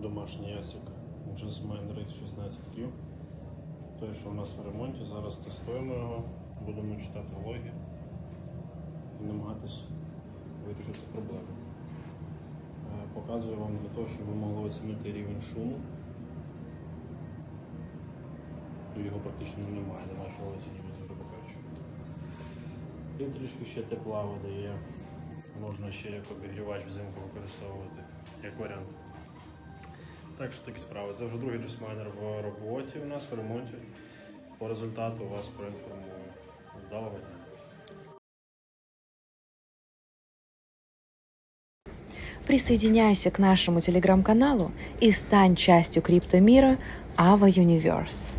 домашній ясик Jasmine RX 16Q. Той, що у нас в ремонті, зараз тестуємо його, будемо читати логи і намагатись вирішити проблему. Е, Показую вам для того, щоб ви могли оцінити рівень шуму. Його практично немає, на вашого оцінювати, грубо кажучи. І трішки ще тепла видає. Можна ще як обігрівач взимку використовувати, як варіант. Так що такі справи. Це вже другий джесмайнер в роботі у нас в ремонті. По результату вас проінформую. Вдалого дня. Присоединяйся к нашему телеграм-каналу и стань частью криптомира Ava Universe.